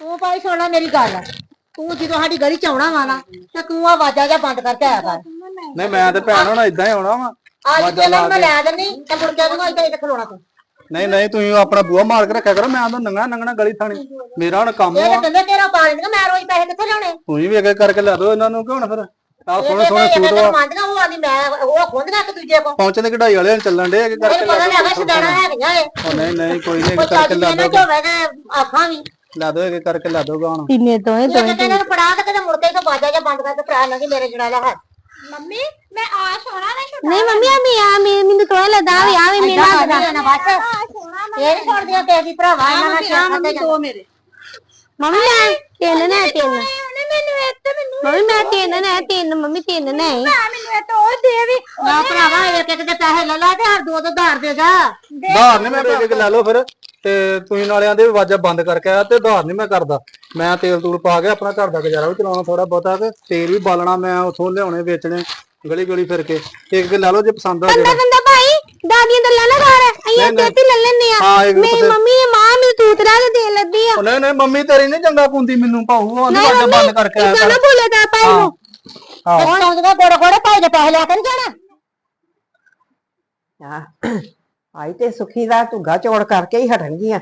ਤੂੰ ਭਾਈ ਸੁਣ ਲੈ ਮੇਰੀ ਗੱਲ। ਤੂੰ ਜਦੋਂ ਸਾਡੀ ਗਲੀ ਚ ਆਉਣਾ ਵਾ ਨਾ ਤੇ ਤੂੰ ਆ ਵਾਜਾ ਜਾਂ ਬੰਦ ਕਰਕੇ ਆਇਆ ਕਰ ਨਹੀਂ ਮੈਂ ਤੇ ਭੈਣ ਹੁਣ ਇਦਾਂ ਹੀ ਆਉਣਾ ਵਾ। ਅੱਜ ਜੇ ਮੈਂ ਲੈ ਦਿੰਨੀ ਤੇ ਮੁੜ ਕੇ ਤੂੰ ਇੱਥੇ ਇੱਥੇ ਖਲੋਣਾ ਤੂੰ। ਨਹੀਂ ਨਹੀਂ ਤੁਸੀਂ ਆਪਣਾ ਬੂਹਾ ਮਾਰ ਕੇ ਰੱਖਿਆ ਕਰੋ ਮੈਂ ਤਾਂ ਨੰਗਾ ਨੰਗਣਾ ਗਲੀ ਥਾਣੀ। ਮੇਰਾ ਹੁਣ ਕੰਮ ਆ ਤਾਂ ਕਹਿੰਦੇ ਤੇਰਾ ਪਾਣੀ ਨਹੀਂ ਮੈਂ ਰੋਜ਼ ਪੈਸੇ ਕਿੱਥੇ ਲਿਆਉਣੇ? ਤੁਸੀਂ ਵੀ ਅੱਗੇ ਕਰਕੇ ਲੈ ਦਿਓ ਇਹਨਾਂ ਨੂੰ ਕਿਉਂ ਨਾ ਫਿਰ? ਇਹ ਸੋਹਣੇ ਸੋਹਣੇ ਸੂਟ ਵਾ। ਮੰਨਦੀਆਂ ਉਹ ਆਂਦੀ ਮੈਂ ਉਹ ਖੁੰਦਗਾ ਇੱਕ ਦੂਜੇ ਕੋ ਪਹੁੰਚੇ ਦੇ ਕਢਾਈ ਵਾਲੇ ਚੱਲਣ ਦੇ ਅੱਗੇ ਕਰਕੇ ਪਤਾ ਲੱਗਾ ਛਡਾਣਾ ਹੈਗੀਆਂ ਇਹ। ਨਹੀਂ ਨਹੀਂ ਕੋਈ ਨਹੀਂ ਕਰਕੇ ਲੈ ਤੇ ਆਖਾਂ ਵੀ। ਲੈ ਦਿਓ ਅੱਗੇ ਕਰਕੇ ਲੈ ਦਿਓ ਗਾਣ ਤਿੰਨੇ ਦੋਵੇਂ ਇਹ ਕਹਿੰਦੇ ਨੇ ਫੜਾ ਤੇ ਕਿਤੇ ਮੁੜ ਕੇ ਤੋਂ ਵਾਜਾ ਜਾਂ ਬੰਦ ਕਰਕੇ ਫੜਾ ਲਾਂਗੇ ਮੇਰੇ ਜੜਾ ਲਾ ਹੱਥ। ਮੰਮੀ ਮੈਂ ਆ ਸੋਣਾ ਨਾ ਛੁੱਟਾ ਨਹੀਂ ਮੰਮੀ ਆ ਮੈਂ ਆ ਮੈਂ ਮੈਨੂੰ ਤੋਂ ਲੱਦਾ ਵੀ ਆ ਵੀ ਮੇਰਾ ਮੇਰਾ ਨਾ ਬਸ। ਆ ਸੋਣਾ ਇਹ ਨਹੀਂ ਛੱਡਦੀਆਂ ਕਿਸੇ ਦੀ ਭਰਾਵਾ ਇਹਨਾਂ ਨਾਲ ਸ਼ਾਮ ਤੇ ਮੇਰੇ। ਮੰਮੀ ਮੈਂ ਤਿੰਨ ਨੇ ਤਿੰਨ। ਮੈਨੂੰ ਇੱਥੇ ਮੈਨੂੰ ਮੰਮੀ ਮੈਂ ਤਿੰਨ ਨੇ ਤਿੰਨ ਮੰਮੀ ਤਿੰਨ ਨੇ। ਮੈਨੂੰ ਇਹ ਤੋਂ ਦੇ ਵੀ। ਨਾ ਭਰਾਵਾ ਇੱਕ ਇੱਕ ਦੇ ਪੈਸੇ ਲੈ ਲਾ ਤੇ ਹਰ ਦੋ ਦੋ ਧਾਰ ਦੇ ਜਾ। ਧਾਰ ਨਹੀਂ ਮੈਂ ਦੇ। ਕੇ ਲੈ ਲਓ ਫਿਰ। ਤੇ ਤੁਸੀਂ ਨਾਲਿਆਂ ਦੇ ਵਾਜਾ ਬੰਦ ਕਰਕੇ ਆਇਆ ਤੇ ਧਾਰ ਨਹੀਂ ਮੈਂ ਕਰਦਾ। ਮੈਂ ਤੇਲ ਤੂਲ ਪਾ ਕੇ ਆਪਣਾ ਘਰ ਦਾ ਗੁਜ਼ਾਰਾ ਵੀ ਚਲਾਉਣਾ ਥੋੜਾ ਬਹੁਤਾ ਤੇ ਤੇਲ ਵੀ ਬਾਲਣਾ ਮੈਂ ਉਥੋਂ ਲਿਆਉਣੇ ਵੇਚਣੇ ਗਲੀ ਗਲੀ ਫਿਰ ਕੇ। ਇੱਕ ਇੱਕ ਲੈ ਲਓ ਜੇ ਪਸੰਦ ਆ ਜਿਹੜਾ। ਬੰਦਾ ਭਾਈ ਦਾਦੀਆਂ ਗੱਲਾਂ ਨਾ ਕਰ ਅਈਆਂ ਨਹੀਂ। ਤੇ ਲੈ ਲੈਨੇ ਆ ਹਾਂ ਮੇਰੀ ਮੰਮੀ ਨੇ ਮਾਂ ਮੈਨੂੰ ਤੂਤਰਾ ਦੇ ਦੇਣ ਲੱਗੀ ਆ। ਉਹ ਨਹੀਂ ਨਹੀਂ ਮੰਮੀ ਤੇਰੀ ਨਹੀਂ ਚੰਗਾ ਕੁੰਦੀ ਮੈਨੂੰ ਭਾਊ। ਉਹ ਨਹੀਂ ਵਾਜਾ ਬੰਦ ਕਰਕੇ ਆਇਆ ਕਰ। ਨਾ ਭੁੱਲੇ ਤਾਂ ਭਾਈ ਨੂੰ। ਹਾਂ ਹੁਣ ਆਉਂਦੀਆਂ ਗੋੜੇ ਗੋੜੇ ਭਾਈ ਦੇ ਪੈਸੇ ਲੈ ਕੇ ਨੀ ਜਾਣਾ। ਆਈ ਤੇ ਸੁਖੀ ਦਾ ਝੁੱਗਾ ਚੋੜ ਕਰਕੇ ਹੀ ਹਟਣਗੀਆਂ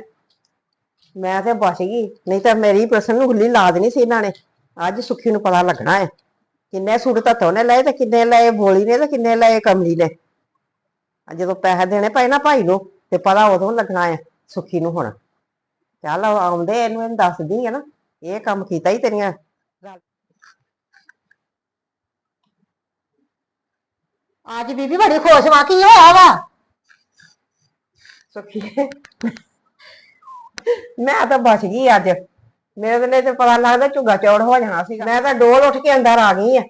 ਮੈਂ ਤੇ ਬਚ ਗਈ, ਨਹੀਂ ਤਾਂ ਮੇਰੀ ਪ੍ਰਸ਼ਨ ਨੂੰ ਹੁੱਲੀ ਲਾ ਦੇਣੀ ਸੀ ਇਹਨਾਂ ਨੇ। ਅੱਜ ਸੁਖੀ ਨੂੰ ਪਤਾ ਲੱਗਣਾ ਹੈ, ਕਿੰਨੇ ਸੂਟ ਧੱਤੋਂ ਨੇ ਲਏ ਤੇ ਕਿੰਨੇ ਲਏ, ਬੋਲੀ ਨੇ ਤੇ ਕਿੰਨੇ ਲਏ, ਕਮਲੀ ਨੇ। ਜਦੋਂ ਪੈਸੇ ਦੇਣੇ ਪਏ ਨਾ ਭਾਈ ਨੂੰ, ਤੇ ਪਤਾ ਉਦੋਂ ਲੱਗਣਾ ਹੈ ਸੁਖੀ ਨੂੰ ਹੁਣ। ਚੱਲ ਆਉਂਦੇ ਇਹਨੂੰ ਇਹਨੂੰ ਦੱਸਦੀ ਆ ਨਾ, ਇਹ ਕੰਮ ਕੀਤਾ ਹੀ ਤੇਰੀਆਂ। ਅੱਜ ਬੀਬੀ ਬੜੀ ਖੁਸ਼ ਵਾ, ਕੀ ਹੋਇਆ ਵਾ? ਸੁਖੀ ਮੈਂ ਤਾਂ ਬਚ ਗਈ ਅੱਜ। ਮੇਰੇ ਲਈ ਤੇ ਪਤਾ ਲੱਗਦਾ ਝੁੱਗਾ ਚੌੜ ਹੋ ਜਾਣਾ ਸੀ ਮੈਂ ਤਾਂ ਡੋਲ ਉੱਠ ਕੇ ਅੰਦਰ ਆ ਗਈ ਆ।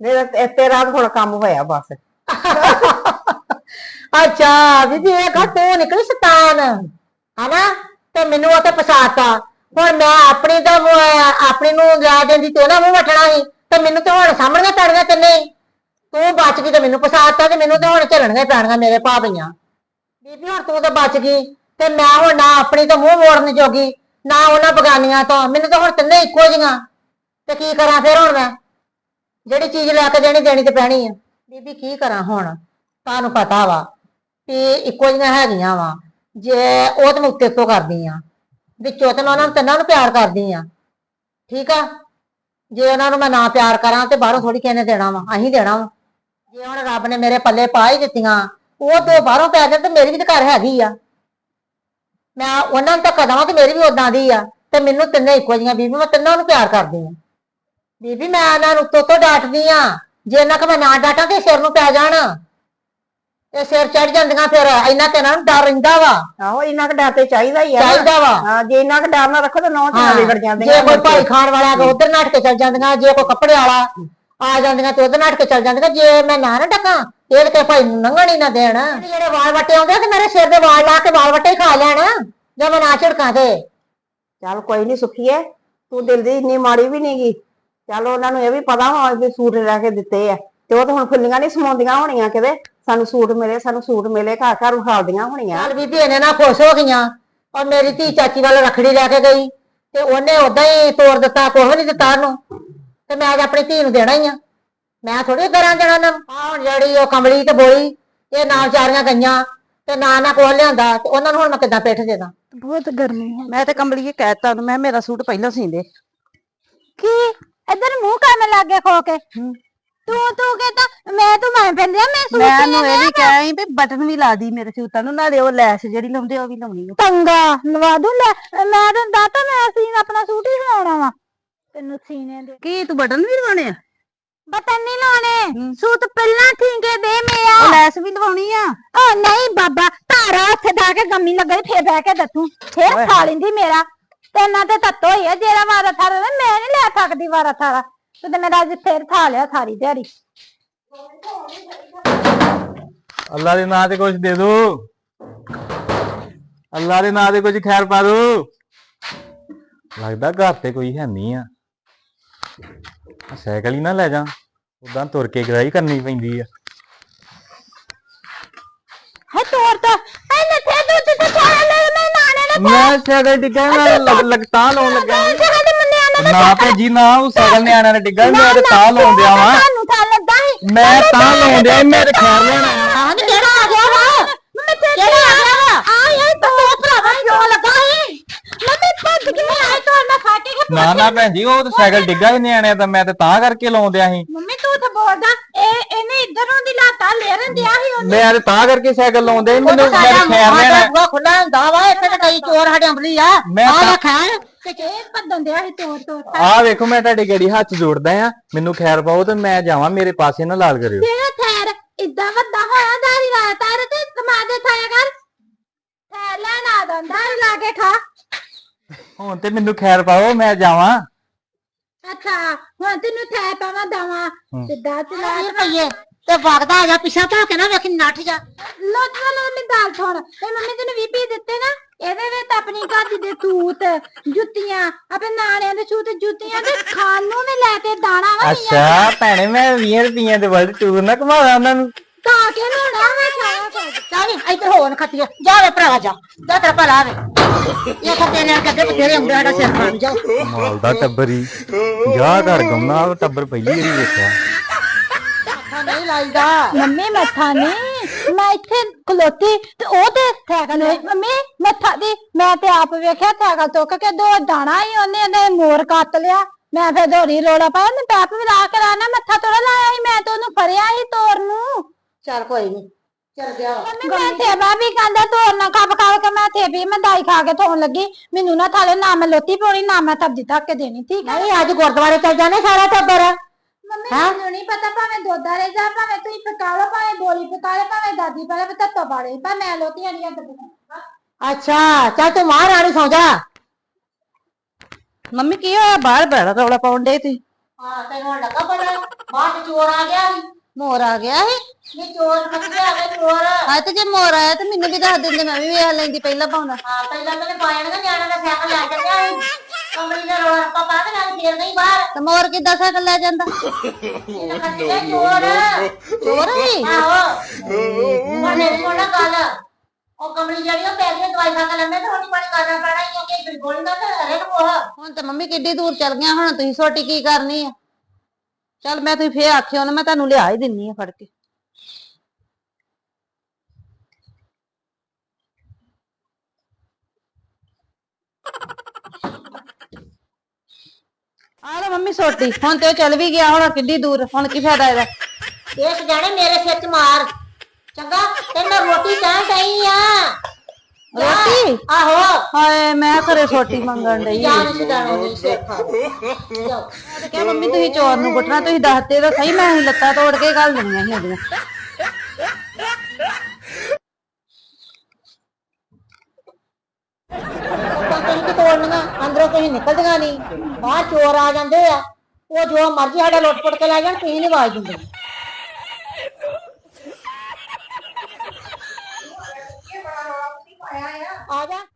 ਨਹੀਂ ਤੇ- ਤੇਰਾ ਤਾਂ ਹੁਣ ਕੰਮ ਹੋਇਆ ਬਸ। ਅੱਛਾ ਬੀਬੀ ਇਹ ਘਰ ਤੂੰ ਨਿਕਲੀ ਸਤਾਨ। ਹਨਾ? ਤੇ ਮੈਨੂੰ ਉਹ ਤੇ ਪਸਾਤਾ ਹੁਣ ਮੈਂ ਆਪਣੀ ਤਾਂ ਉਹ- ਆਪਣੀ ਨੂੰ ਲੈ ਦਿੰਦੀ ਤੇ ਉਹਦਾ ਮੂੰਹ ਵਟਣਾ ਸੀ। ਤੇ ਮੈਨੂੰ ਤੇ ਹੁਣ ਸਾਹਮਣੇ ਪੈਣੀਆਂ ਤੈਨੇ। ਤੂੰ ਬਚ ਗਈ ਤੇ ਮੈਨੂੰ ਪਸਾਤਾ ਤੇ ਮੈਨੂੰ ਤੇ ਹੁਣ ਝੱਲਣੀਆਂ ਪੈਣੀਆਂ ਮੇਰੇ ਭਾਬੀਆਂ ਬੀਬੀ, ਹੁਣ ਤੂੰ ਤਾਂ ਬਚ ਗਈ ਤੇ ਮੈਂ ਹੁਣ ਨਾ ਆਪਣੀ ਤੋਂ ਮੂੰਹ ਮੋੜਨ ਜੋਗੀ, ਨਾ ਉਹਨਾਂ ਬਗਾਨੀਆਂ ਤੋਂ। ਮੈਨੂੰ ਤਾਂ ਹੁਣ ਤਿੰਨੇ ਇੱਕੋ ਜੀਆਂ ਤੇ ਕੀ ਕਰਾਂ ਫਿਰ ਹੁਣ ਮੈਂ? ਜਿਹੜੀ ਚੀਜ਼ ਲੈ ਕੇ ਦੇਣੀ ਦੇਣੀ ਤੇ ਪੈਣੀ ਆ। ਬੀਬੀ, ਕੀ ਕਰਾਂ ਹੁਣ? ਤੁਹਾਨੂੰ ਪਤਾ ਵਾ ਵੀ ਇੱਕੋ ਜਿਹੀਆਂ ਹੈਗੀਆਂ ਵਾ। ਜੇ ਉਹ ਤੇ ਮੈਂ ਉੱਤੇ ਤੋਂ ਕਰਦੀ ਆ ਵਿੱਚੋਂ ਤੇ ਮੈਂ ਉਹਨਾਂ ਨੂੰ ਤਿੰਨਾਂ ਨੂੰ ਪਿਆਰ ਕਰਦੀ ਆ ਠੀਕ ਆ? ਜੇ ਉਹਨਾਂ ਨੂੰ ਮੈਂ ਨਾ ਪਿਆਰ ਕਰਾਂ ਤੇ ਬਾਹਰੋਂ ਥੋੜੀ ਕਿਹਨੇ ਦੇਣਾ ਵਾ, ਅਸੀਂ ਦੇਣਾ ਵਾ। ਜੇ ਹੁਣ ਰੱਬ ਨੇ ਮੇਰੇ ਪੱਲੇ ਪਾ ਹੀ ਦਿੱਤੀਆਂ ਉਹ ਦੋ ਬਾਹਰੋਂ ਪੈ ਜਾਣ ਤੇ ਮੇਰੀ ਵੀ ਤਾਂ ਘਰ ਹੈਗੀ ਆ। ਮੈਂ ਉਹਨਾਂ ਨੂੰ ਤਾਂ ਕਦਾਂ ਤੇ ਮੇਰੀ ਵੀ ਉਦਾਂ ਦੀ ਆ ਤੇ ਮੈਨੂੰ ਤਿੰਨੇ ਇੱਕੋ ਜਿਹੀਆਂ ਬੀਬੀ ਮੈਂ ਤਿੰਨਾਂ ਨੂੰ ਪਿਆਰ ਕਰਦੀ ਆ। ਬੀਬੀ ਮੈਂ ਇਹਨਾਂ ਨੂੰ ਉੱਤੋਂ ਤੋਂ ਡਾਂਟਦੀ ਆ। ਜੇ ਇਹਨਾਂ ਕਿ ਮੈਂ ਨਾ ਡਾਂਟਾਂ ਤੇ ਸਿਰ ਨੂੰ ਪੈ ਜਾਣ। ਤੇ ਸਿਰ ਚੜ ਜਾਂਦੀਆਂ ਫਿਰ ਇੰਨਾ ਕਿ ਇਹਨਾਂ ਨੂੰ ਡਰ ਰਹਿੰਦਾ ਵਾ। ਆਹੋ ਇੰਨਾ ਕੁ ਡਰ ਤੇ ਚਾਹੀਦਾ ਹੀ ਆ। ਨਾ। ਚਾਹੀਦਾ ਵਾ। ਹਾਂ ਜੇ ਇੰਨਾ ਕੁ ਡਰ ਨਾ ਰੱਖੋ ਤਾਂ ਨੌ ਤੇ ਵਿਗੜ ਜਾਂਦੀਆਂ ਜੇ ਕੋਈ ਭਾਈ ਖਾਣ ਵਾਲਾ ਉਧਰ ਨੱਠ ਕੇ ਚੱਲ ਜਾਂਦੀਆਂ। ਜੇ ਕੋਈ ਕੱਪੜੇ ਵਾਲਾ ਆ ਜਾਂਦੀਆਂ ਤੇ ਉਧਰ ਨੱਠ ਕੇ ਚੱਲ ਜਾਂਦੀਆਂ। ਜੇ ਮੈਂ ਨਾ ਨਾ ਡਕਾਂ ਇਹ ਤੇ ਭਾਈ ਨੂੰ ਲੰਘਣ ਹੀ ਨਾ ਦੇਣ। ਜਿਹੜੇ ਵਾਲ ਵੱਟੇ ਆਉਂਦੇ ਤੇ ਮੇਰੇ ਸਿਰ ਦੇ ਵਾਲ ਲਾ ਕੇ ਵਾਲ ਵੱਟੇ ਖਾ ਲੈਣ ਜੇ ਮੈਂ ਨਾ ਝੜਕਾਂ ਤੇ। ਚੱਲ ਕੋਈ ਨਹੀਂ ਸੁਖੀਏ ਤੂੰ ਦਿਲ ਦੀ ਇੰਨੀ ਮਾੜੀ ਵੀ ਨਹੀਂਗੀ ਚੱਲ ਉਹਨਾਂ ਨੂੰ ਇਹ ਵੀ ਪਤਾ ਹੋਣਾ ਵੀ ਸੂਟ ਲੈ ਕੇ ਦਿੱਤੇ ਆ। ਤੇ ਉਹ ਤਾਂ ਹੁਣ ਫੁੱਲੀਆਂ ਨਹੀਂ ਸਮਾਉਂਦੀਆਂ ਹੋਣੀਆਂ ਕਿਤੇ। ਸਾਨੂੰ ਸੂਟ ਮਿਲੇ ਸਾਨੂੰ ਸੂਟ ਮਿਲੇ ਘਰ ਘਰ ਉਠਾਲਦੀਆਂ ਹੋਣੀਆਂ। ਚੱਲ ਬੀਬੀ ਇਹਨੇ ਨਾ ਖੁਸ਼ ਹੋ ਗਈਆਂ। ਔਰ ਮੇਰੀ ਧੀ ਚਾਚੀ ਵੱਲ ਰੱਖੜੀ ਲੈ ਕੇ ਗਈ। ਤੇ ਉਹਨੇ ਉਦਾਂ ਹੀ ਤੋੜ ਦਿੱਤਾ ਕੁਛ ਨਹੀਂ ਦਿੱਤਾ ਉਹਨੂੰ। ਤੇ ਮੈਂ ਅੱਜ ਆਪਣੀ ਧੀ ਨੂੰ ਦੇਣਾ ਹੀ ਆ। ਮੈਂ ਥੋੜੀ ਕਰਾਂ ਦੇਣਾ ਨਾ ਆ ਹੁਣ ਜਿਹੜੀ ਉਹ ਕਮਲੀ ਤੇ ਬੋਲੀ ਇਹ ਨਾਲ ਚਾਰੀਆਂ ਗਈਆਂ ਤੇ ਨਾ ਨਾ ਕੋਲ ਲਿਆਂਦਾ ਤੇ ਉਹਨਾਂ ਨੂੰ ਹੁਣ ਮੈਂ ਕਿੱਦਾਂ ਪੇਠ ਦੇ ਦਾਂ ਬਹੁਤ ਗਰਮੀ ਹੈ। ਮੈਂ ਤੇ ਕੰਬਲੀਏ ਕਹਿਤਾ ਉਹਨੂੰ ਮੈਂ ਮੇਰਾ ਸੂਟ ਪਹਿਲਾਂ ਸੀਂਦੇ। ਕੀ? ਇਧਰ ਮੂੰਹ ਕੰਮ ਲੱਗ ਗਿਆ ਖੋ ਕੇ। ਤੂੰ ਤੂੰ ਕਹਿੰਦਾ ਮੈਂ ਤੂੰ ਮੈਂ ਪੈਂਦੇ ਮੈਂ ਸੂਟ ਮੈਂ ਉਹਨੂੰ ਇਹ ਵੀ ਕਿਹਾ ਸੀ ਵੀ ਬਟਨ ਵੀ ਲਾ ਦੀ ਮੇਰੇ ਸੂਟਾਂ ਨੂੰ ਨਾਲੇ ਉਹ ਲੈਸ ਜਿਹੜੀ ਲਾਉਂਦੇ ਉਹ ਵੀ ਲਾਉਣੀ ਆ। ਪੰਗਾ ਲਵਾ ਦੂੰ ਲੈ ਮੈਂ ਤਾਂ ਦਾਤਾ ਮੈਂ ਸੀਨ ਆਪਣਾ ਸੂਟ ਹੀ ਸਿਲਾਉਣਾ ਵਾ। ਤੈਨੂੰ ਸੀਨੇ ਦੇ ਕੀ ਤੂੰ ਬਟਨ ਵੀ ਲਵਾਉਣੇ ਆ? ਬਟਨ ਨਹੀਂ ਲਾਉਣੇ। ਸੂਟ ਪਹਿਲਾਂ ਠੀਕੇ ਦੇ ਉਹ ਮੇਰਾ ਲੈਸ ਵੀ ਲਵਾਉਣੀ ਆ। ਓ ਨਹੀਂ ਬਾਬਾ ਧਾਰਾ ਉੱਥੇ ਦਾ ਕੇ ਗੰਮੀ ਲੱਗਈ ਫੇਰ ਬਹਿ ਕੇ ਦੱਸੂ। ਫੇਰ ਖਾ ਲੈਂਦੀ ਮੇਰਾ। ਤੇ ਨਾ ਤੇ ਤੱਤੋ ਹੀ ਆ ਜਿਹੜਾ ਵਾਰਾ ਥਾਰਾ ਨਾ ਮੈਂ ਨਹੀਂ ਲੈ ਸਕਦੀ ਵਾਰਾ ਥਾਰਾ। ਤੇ ਤੇ ਮੇਰਾ ਅੱਜ ਫੇਰ ਖਾ ਲਿਆ ਸਾਰੀ ਦਿਹਾੜੀ। ਅੱਲਾ ਦੇ ਨਾਂ ਤੇ ਕੁਝ ਦੇ ਦੋ। ਅੱਲਾ ਦੇ ਨਾਂ ਤੇ ਕੁਝ ਖੈਰ ਪਾ ਦੋ। ਲੱਗਦਾ ਘਰ ਤੇ ਕੋਈ ਹੈ ਨਹੀਂ ਆ। ਸਾਈਕਲ ਹੀ ਨਾ ਲੈ ਜਾ। ਉਦਾਂ ਤੁਰ ਕੇ ਗਰਾਈ ਕਰਨੀ ਪੈਂਦੀ ਆ। ਹੈ ਤੋਰ ਤਾ। ਐ ਨਥੇ ਦੁੱਧ ਤੇ ਛਾੜਾ ਲੈ ਮੈਂ ਨਾਨੇ ਨੇ ਮੈਂ ਸਾਈਕਲ ਡਿੱਗਾ ਮੈਂ ਲੱਗ ਲੱਗ ਤਾਂ ਲਾਉਣ ਲੱਗਾ ਤੇ ਨਾ ਭੈਜੀ ਨਾ ਉਹ ਸਾਈਕਲ ਨਿਆਣਿਆਂ ਨੇ ਡਿੱਗਾ ਮੈਂ ਤੇ ਤਾਂ ਲਾਉਣ ਦਿਆ ਵਾਂ। ਤੁਹਾਨੂੰ ਤਾਂ ਲੱਗਾ ਸੀ। ਮੈਂ ਤਾਂ ਲਾਉਣ ਦਿਆ ਮੈਂ ਤੇ ਖੈਰ ਲੈਣਾ ਹਾਂ ਤੇ ਕਿਹੜਾ ਆ ਗਿਆ ਵਾ ਮੰਮੀ ਤੇ ਕਿਹੜਾ ਆ ਗਿਆ ਵਾ ਆ ਯਾਰ ਤੂੰ ਭਰਾਵਾ ਕਿਉਂ ਲੱਗਾ ਸੀ ਮੰਮੀ ਭੱਜ ਗਈ ਆਈ ਤਾਂ ਮੈਂ ਖਾ ਕੇ ਖਾ- ਨਾ ਨਾ ਭੈਣ ਜੀ ਉਹ ਤੇ ਸਾਈਕਲ ਡਿੱਗਾ ਸੀ ਨਿਆਣਿਆਂ ਦਾ ਮੈਂ ਤੇ ਤਾਂ ਕਰਕੇ ਲਾਉਣ ਦਿਆ ਸੀ। ਮੰਮੀ ਤੂੰ ਤਾਂ ਬੋਲਦਾ ਇਹ ਇਹਨੇ ਇੱਧਰ ਦੀ ਲਾਤਾ ਲੈ ਰੰਦਿਆ ਸੀ ਉਹਨੇ। ਮੈਂ ਤੇ ਤਾਂ ਕਰਕੇ ਸਾਈਕਲ ਲਾਉਂਦੇ ਸੀ, ਮੈਨੂੰ ਮੈਂ ਖੈਰ ਲੈਣਾ ਬੂਹਾ ਖੁੱਲਾ ਹੁੰਦਾ ਵਾ ਇੱਥੇ ਤਾਂ ਕਈ ਚੋਰ ਸਾਡੇ ਅੰਬਲੀ ਆ। ਮੈਂ ਆ ਖੈਰ ਤੇ ਇਹ ਭੱਦਣ ਦਿਆ ਸੀ ਤੋੜ ਤੋੜ ਆਹ ਵੇਖੋ ਮੈਂ ਤੁਹਾਡੀ ਗੜੀ ਹੱਥ ਜੋੜਦਾ ਆ। ਮੈਨੂੰ ਖੈਰ ਪਾਓ ਤੇ ਮੈਂ ਜਾਵਾਂ ਮੇਰੇ ਪਾਸੇ ਨਾ ਲਾਲ ਕਰਿਓ। ਤੇਰਾ ਥੈਰ ਇਦਾਂ ਵੱਡਾ ਹੋਇਆ ਦਾਰੀ ਲਾ ਤਾਰ ਤੇ ਸਮਾਦੇ ਖਾਇਆ ਕਰ। ਥੈਰ ਲੈਣ ਆ ਲਾ ਕੇ ਖਾ। ਹੁਣ ਤੇ ਮੈਨੂੰ ਖੈਰ ਪਾਓ ਮੈਂ ਜਾਵਾਂ। ਅੱਛਾ ਹੁਣ ਤੈਨੂੰ ਥੈ ਪਾਵਾਂ ਦਵਾ। ਸਿੱਧਾ ਚਲਾ ਵੀਹ ਰੁਪਈਏ ਤੇ ਵਗਦਾ ਆ ਜਾ ਪਿੱਛਾ ਭਾ ਕੇ ਨਾ ਵੇਖੀ ਨੱਠ ਜਾ। ਲੋਟ ਵਾਲਾ ਮੈਂ ਦਾਲ ਥੋੜ ਤੇ ਮੰਮੀ ਤੈਨੂੰ 20 ਪੀ ਦਿੱਤੇ ਨਾ? ਇਹਦੇ ਵਿੱਚ ਆਪਣੀ ਘਰ ਦੇ ਸੂਟ ਜੁੱਤੀਆਂ ਆਪਣੇ ਨਾਣਿਆਂ ਦੇ ਸੂਟ ਜੁੱਤੀਆਂ ਤੇ ਖਾਣ ਨੂੰ ਵੀ ਲੈ ਕੇ ਦਾਣਾ ਵਾ ਅੱਛਾ ਭੈਣੇ ਮੈਂ 20 ਰੁਪਈਆਂ ਦੇ ਵਰਲਡ ਟੂਰ ਨਾ ਘਮਾਵਾਂ ਉਹਨਾਂ ਨੂੰ। ਤਾਂ ਕੇ ਲੋੜਾ ਵਾ ਸਾਰਾ ਕੁਝ ਚੱਲ ਇੱਧਰ ਹੋਣ ਖੱਤੀਏ ਜਾ ਵੇ ਭਰਾਵਾ ਜਾ। ਜਾ ਤੇਰਾ ਭਲਾ ਵੇ। ਇਹ ਖੱਤੇ ਨੇ ਕੱਢੇ ਬਥੇਰੇ ਹੁੰਦੇ ਸਾਡਾ ਸਿਰ ਖਾਣ ਜਾ। ਮਾਲ ਦਾ ਟੱਬਰ ਹੀ ਜਾ ਘਰ ਗਮਨਾ ਉਹ ਟੱਬਰ ਪਹਿਲੀ ਵਾਰੀ ਵੇਖਿਆ ਅੱਖਾਂ ਨਹੀਂ ਲਾਈਦਾ। ਮੰਮੀ ਮੱਥਾ ਨਹੀਂ। ਮੈਂ ਇੱਥੇ ਖਲੋਤੀ ਤੇ ਉਹ ਤੇ ਸਾਈਕਲ ਹੋਈ ਮੰਮੀ ਮੱਥਾ ਦੀ ਮੈਂ ਤੇ ਆਪ ਵੇਖਿਆ ਸਾਈਕਲ ਚੁੱਕ ਕੇ ਦੋ ਦਾਣਾ ਹੀ ਉਹਨੇ ਇਹਨੇ ਮੋਰ ਕੱਟ ਲਿਆ। ਮੈਂ ਫਿਰ ਦੌੜੀ ਰੋਲਾ ਪਾਇਆ ਮੈਂ ਪੈਪ ਵੀ ਲਾ ਕੇ ਲਾਣਾ ਮੱਥਾ ਥੋੜਾ ਲਾਇਆ ਸੀ ਮੈਂ ਤੇ ਉਹਨੂੰ ਫੜਿਆ ਸੀ ਤੋਰ ਨੂੰ। ਚੱਲ ਕੋਈ ਨਹੀਂ ਚੱਲ ਗਿਆ ਵਾ। ਮੰਮੀ ਮੈਂ ਥੇਬਾ ਵੀ ਕਹਿੰਦਾ ਤੋਰ ਨਾ ਖਾ ਖਾ ਕੇ ਮੈਂ ਥੇਬੀ ਮੈਂ ਦਾਈ ਖਾ ਕੇ ਧੋਣ ਲੱਗੀ। ਮੈਨੂੰ ਨਾ ਥਾਲੇ ਨਾ ਮੈਂ ਲੋਤੀ ਪਾਉਣੀ ਨਾ ਮੈਂ ਸਬਜ਼ੀ ਧੱਕ ਕੇ ਦੇਣੀ ਠੀਕ ਹੈ ਨਹੀਂ ਅੱਜ ਗੁਰਦੁਆਰੇ ਚੱਲ ਜਾਣੇ ਸਾਰਾ ਟੱਬਰ। ਮੰਮੀ ਮੈਨੂੰ ਨਹੀਂ ਪਤਾ ਭਾਵੇਂ ਦੋਦਾ ਰਹਿ ਜਾ ਭਾਵੇਂ ਤੁਸੀਂ ਪਕਾ ਲਓ ਭਾਵੇਂ ਬੋਲੀ ਪਕਾ ਲਓ ਭਾਵੇਂ ਦਾਦੀ ਪਾਲੇ ਪਤਾ ਤੋ ਬਾੜੇ ਪਰ ਮੈਂ ਲੋਤੀਆਂ ਨਹੀਂ ਅੱਡ ਅੱਛਾ ਚੱਲ ਤੂੰ ਮਹਾਰਾਣੀ ਸੌ ਜਾ। ਮੰਮੀ ਕੀ ਹੋਇਆ? ਬਾਹਰ ਬੜਾ ਰੌਲਾ ਪਾਉਣ ਡੇ ਤੁਸੀਂ। ਹਾਂ ਤੈਨੂੰ ਹੁਣ ਲੱਗਾ ਪਤਾ ਬਾਹਰ ਚੋਰ ਆ ਗਿਆ ਸੀ। ਮੋਰ ਆ ਗਿਆ ਹੈ ਨਹੀਂ ਚੋਰ ਖੱਤੇ ਆ ਗਏ ਚੋਰ। ਹਾਂ ਤੇ ਜੇ ਮੋਰ ਆਇਆ ਤੇ ਮੈਨੂੰ ਵੀ ਦੱਸ ਦਿੰਦੇ ਮੈਂ ਵੀ ਵੇਖ ਲੈਂਦੀ ਪਹਿਲਾਂ ਪਾਉਣਾ। ਹਾਂ ਪਹਿਲਾਂ ਮੈंने ਪਾਇਆ ਨਾ ਜਾਣਾ ਦਾ ਸਾਈਕਲ ਲੈ ਚੱਲਿਆ ਸੀ। ਕਮਲੀ ਦਾ ਰੋਲਾ ਰੱਪਾ ਪਾ ਕੇ ਨਾਲ ਫੇਰ ਨਹੀਂ ਬਾਹਰ। ਤੇ ਮੋਰ ਕਿੱਦਾਂ ਸਾਈਕਲ ਲੈ ਜਾਂਦਾ? ਚੋਰ। ਚੋਰ ਹੀ ਆਹੋ। ਮਨੇ ਦੀ ਮੋੜਾ ਗੱਲ। ਉਹ ਕਮਲੀ ਜਿਹੜੀ ਉਹ ਪੈ ਗਈ ਦਵਾਈ ਖਾ ਕੇ ਲੰਮੇ ਤੇ ਰੋਟੀ ਪਾਣੀ ਕਰਨਾ ਪੈਣਾ ਹੀ ਕਿ ਬਿਲਕੁਲ ਨਾ ਤੇ ਹਰੇ ਨੂੰ ਕੋਹ ਹੁਣ ਤੇ ਮੰਮੀ ਕਿੱਡੀ ਦੂਰ ਚੱਲ ਗਿਆ ਹੁਣ ਤੁਸੀਂ ਸੋਟੀ ਕੀ ਕਰਨੀ ਆ? ਚੱਲ ਮੈਂ ਤੁਸੀਂ ਫੇਰ ਆਖਿਓ ਨਾ, ਮੈਂ ਤੁਹਾਨੂੰ ਲਿਆ ਹੀ ਦਿੰਨੀ ਆ ਫੜ ਕੇ। ਆ ਲੈ ਮੰਮੀ ਸੋਟੀ, ਹੁਣ ਤੇ ਉਹ ਚੱਲ ਵੀ ਗਿਆ, ਹੁਣ ਕਿੱਡੀ ਦੂਰ, ਹੁਣ ਕੀ ਫਾਇਦਾ ਇਹਦਾ? ਇਸ ਜਾਣੇ ਮੇਰੇ ਸਿਰ ਚ ਮਾਰ। ਚੰਗਾ, ਤੇ ਰੋਟੀ ਕਹਿਣ ਡਈ ਆ। ਰੋਟੀ? ਆਹੋ। ਹਾਏ ਮੈਂ ਘਰੇ ਸੋਟੀ ਮੰਗਣ ਡਈ ਜਾਨ ਛਡਾਣੋ ਨਹੀਂ ਸਿਰ ਖਾ ਜਾਓ। ਮੈਂ ਤੇ ਕਿਹਾ ਮੰਮੀ ਤੁਸੀਂ ਚੋਰ ਨੂੰ ਕੁੱਟਣਾ ਤੁਸੀਂ ਦੱਸਦੇ ਤਾਂ ਸਹੀ ਮੈਂ ਲੱਤਾਂ ਤੋੜ ਕੇ ਗੱਲ ਦੇਣੀਆਂ ਸੀ ਉਹਦੀਆਂ। ਤਾਂ ਕਿ ਅੰਦਰੋਂ ਕਹੀਂ ਨਿਕਲਦੀਆਂ ਨਹੀਂ। ਬਾਹਰ ਚੋਰ ਆ ਜਾਂਦੇ ਆ। ਉਹ ਜੋ ਮਰਜ਼ੀ ਸਾਡਾ ਲੁੱਟ ਪੁੱਟ ਕੇ ਲੈ ਜਾਣ ਤੁਸੀਂ ਨਹੀਂ ਆਵਾਜ਼ ਦਿੰਦੇ। ਆ? ਜਾ।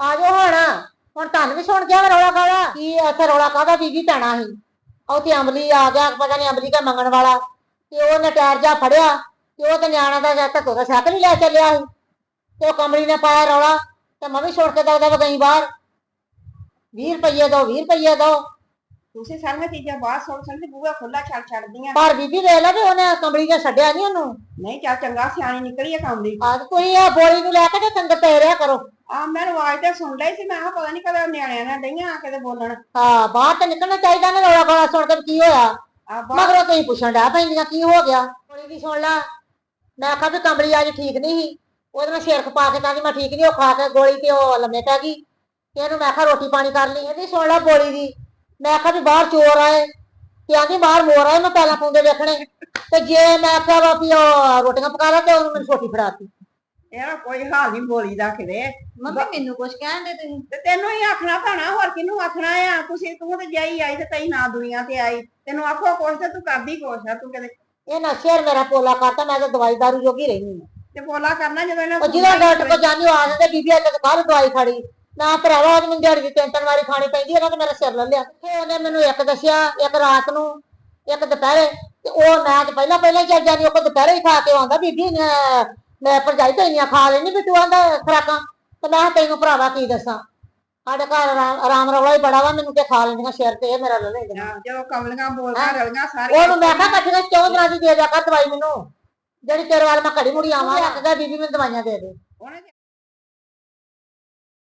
ਆ ਜਾ ਹੁਣ। ਹੁਣ ਤੁਹਾਨੂੰ ਵੀ ਸੁਣ ਗਿਆ ਵਾ ਰੌਲਾ ਕਾਦਾ ਕੀ ਇੱਥੇ ਰੌਲਾ ਕਾਦਾ ਬੀਬੀ ਪੈਣਾ ਸੀ ਉੱਥੇ ਅਮਲੀ ਆ ਗਿਆ, ਪਤਾ ਨਹੀਂ ਅਮਲੀ ਦਾ ਮੰਗਣ ਵਾਲਾ। ਤੇ ਉਹਨੇ ਟਾਇਰ ਜਾ ਫੜਿਆ। ਤੇ ਉਹ ਤੇ ਨਿਆਣਾ ਦਾ ਜਦ ਤੱਕ ਸਾਈਕਲ ਹੀ ਲੈ ਚੱਲਿਆ ਸੀ। ਤੇ ਉਹ ਕਮਲੀ ਨੇ ਪਾਇਆ ਰੌਲਾ। ਤੇ ਮੈਂ ਵੀ ਸੁਣ ਕੇ ਦਗਦਾ ਗਈ ਬਾਹਰ 20 ਰੁਪਏ ਦੋ 20 ਰੁਪਏ ਦੋ। ਤੁਸੀਂ ਸਾਰੀਆਂ ਚੀਜ਼ਾਂ ਬਾਹਰ ਸੁਣ ਸੁਣ ਕੇ ਬੂਹਾ ਖੁੱਲਾ ਛੱਡ ਛੱਡਦੀਆਂ। ਪਰ ਬੀਬੀ ਵੇਖ ਲੈ ਵੀ ਉਹਨੇ ਕਮਲੀ ਨੇ ਛੱਡਿਆ ਨਹੀਂ ਉਹਨੂੰ। ਨਹੀਂ ਚੱਲ ਚੰਗਾ ਸਿਆਣੀ ਨਿਕਲੀ ਆ ਕੰਮ ਦੀ ਆਜ ਕੋਈ ਆ ਬੋਲੀ ਨੂੰ ਲੈ ਕੇ ਤੇ ਚੰਦ ਪੈ ਰਿਆ ਕਰੋ। ਆ ਮੈਂ ਆਵਾਜ਼ ਤੇ ਸੁਣ ਲਈ ਸੀ ਮੈਂ ਕਿਹਾ ਪਤਾ ਨਹੀਂ ਕਦੇ ਨਿਆਣਿਆਂ ਨਾਲ ਡਈਆਂ ਆ ਕੇ ਬੋਲਣ। ਹਾਂ ਬਾਹਰ ਤੇ ਨਿਕਲਣਾ ਚਾਹੀਦਾ ਨਾ ਰੌਲਾ ਗਾਲਾ ਸੁਣ ਕੇ ਵੀ ਕੀ ਹੋਇਆ। ਆ ਬਾਹਰ ਮਗਰੋਂ ਤੁਸੀਂ ਪੁੱਛਣ ਡਿਆ ਪੈਂਦੀਆਂ ਕੀ ਹੋ ਗਿਆ? ਬੋਲੀ ਦੀ ਸੁਣ ਲਾ। ਮੈਂ ਆਖਿਆ ਵੀ ਕਮਲੀ ਅੱਜ ਠੀਕ ਨਹੀਂ ਸੀ। ਉਹਦੇ ਨਾਲ ਸਿਰ ਖਪਾ ਕੇ ਕਹਿੰਦੀ ਮੈਂ ਠੀਕ ਨਹੀਂ ਉਹ ਖਾ ਕੇ ਗੋਲੀ ਤੇ ਉਹ ਲੰਮੇ ਪੈ ਗਈ। ਤੇ ਇਹਨੂੰ ਮੈਂ ਆਖਿਆ ਰੋਟੀ ਪਾਣੀ ਕਰ ਲਈ। ਇਹਦੀ ਸੁਣ ਲਾ ਬੋਲੀ ਦੀ। ਮੈਂ ਆਖਿਆ ਵੀ ਬਾਹਰ ਚੋਰ ਆਏ। ਤੇ ਆਂਦੀ ਬਾਹਰ ਮੋਰ ਆਏ ਮੈਂ ਪਹਿਲਾਂ ਪਾਉਂਦੇ ਵੇਖਣੇ ਤੇ ਜੇ ਮੈਂ ਆਖਿਆ ਵਾ ਵੀ ਉਹ ਰੋਟੀਆਂ ਪਕਾ ਲਾ ਤੇ ਉਹਨੂੰ ਮੈਨੂੰ ਛੋਟੀ ਫੜਾਤੀ ਇਹਦਾ ਕੋਈ ਹਾਲ ਨਹੀਂ ਬੋਲੀ ਦਾ ਕਿਤੇ। ਮੰਮੀ ਮੈਨੂੰ ਕੁਛ ਕਹਿੰਦੇ ਤੁਸੀਂ? ਤੇ ਤੈਨੂੰ ਹੀ ਆਖਣਾ ਪੈਣਾ ਹੋਰ ਕਿਹਨੂੰ ਆਖਣਾ ਆ? ਤੁਸੀਂ ਤੂੰ ਤੇ ਜਾਈ ਆਈ ਤੇ ਤਈ ਨਾ ਦੁਨੀਆ ਤੇ ਆਈ। ਤੈਨੂੰ ਆਖੋ ਕੁਛ ਤੇ ਤੂੰ ਕਰਦੀ ਕੁਛ ਆ ਤੂੰ ਕਿਤੇ ਇਹ ਨਾ ਸ਼ੇਰ ਮੇਰਾ ਪੋਲਾ ਕਰਤਾ ਮੈਂ ਤਾਂ ਦਵਾਈ ਦਾਰੂ ਜੋਗੀ ਰਹਿਣੀ ਤੇ ਬੋਲਾ ਕਰਨਾ ਜਦੋਂ ਇਹਨਾਂ ਉਹ ਜਿਹਦਾ ਡਾਕਟਰ ਕੋਲ ਜਾਂਦੀ ਉਹ ਆ ਜਾਂਦੇ ਬੀਬੀ ਅੱਜ ਕੱਲ ਦਵਾਈ ਖੜੀ। ਨਾ ਭਰਾਵਾ ਉਹ ਮੈਨੂੰ ਦਿਹਾੜੀ ਦੀ ਤਿੰਨ ਤਿੰਨ ਵਾਰੀ ਖਾਣੀ ਪੈਂਦੀ ਉਹਨਾਂ ਤੇ ਮੇਰਾ ਸਿਰ ਲੈ ਲਿਆ। ਤੇ ਉਹਨੇ ਮੈਨੂੰ ਇੱਕ ਦੱਸਿਆ ਇੱਕ ਰਾਤ ਨੂੰ ਇੱਕ ਦੁਪਹਿਰੇ। ਤੇ ਉਹ ਮੈਂ ਤੇ ਪਹਿਲਾਂ ਪਹਿਲਾਂ ਹੀ ਚੱਲ ਜਾਂਦੀ ਉਹ ਦੁਪਹਿਰੇ ਹੀ ਖਾ ਕੇ ਆਉਂਦਾ ਬੀਬੀ ਨੇ ਮੈਂ ਭਰਜਾਈ ਤਾਂ ਇੰਨੀਆਂ ਖਾ ਲੈਣੀ ਵੀ ਤੂੰ ਆਂਦਾ ਖਰਾਕਾਂ। ਤੇ ਮੈਂ ਤੈਨੂੰ ਭਰਾਵਾ ਕੀ ਦੱਸਾਂ? ਸਾਡੇ ਘਰ ਆਰਾਮ ਰੌਲਾ ਹੀ ਬੜਾ ਵਾ ਮੈਨੂੰ ਤੇ ਖਾ ਲੈਂਦੀਆਂ ਸਿਰ ਤੇ ਇਹ ਮੇਰਾ ਲੈ ਲੈਂਦੀਆਂ। ਜਦੋਂ ਕਮਲੀਆਂ ਬੋਲਦਾ? ਰਲੀਆਂ ਸਾਰੀਆਂ। ਉਹਨੂੰ ਮੈਂ ਕਿਹਾ ਕੱਟੀਆਂ ਚੌਂ ਦਿਨਾਂ ਦੀ ਦੇ ਦਿਆ ਕਰ ਦਵਾਈ ਮੈਨੂੰ। ਜਿਹੜੀ ਤੇਰੇ ਵੱਲ ਮੈਂ ਘੜੀ ਮੁੜੀ ਆਵਾਂ ਨਾ ਕਹਿੰਦਾ ਬੀਬੀ ਮੈਨੂੰ ਦਵਾਈਆਂ ਦੇ ਦੇ। ਉਹਨੇ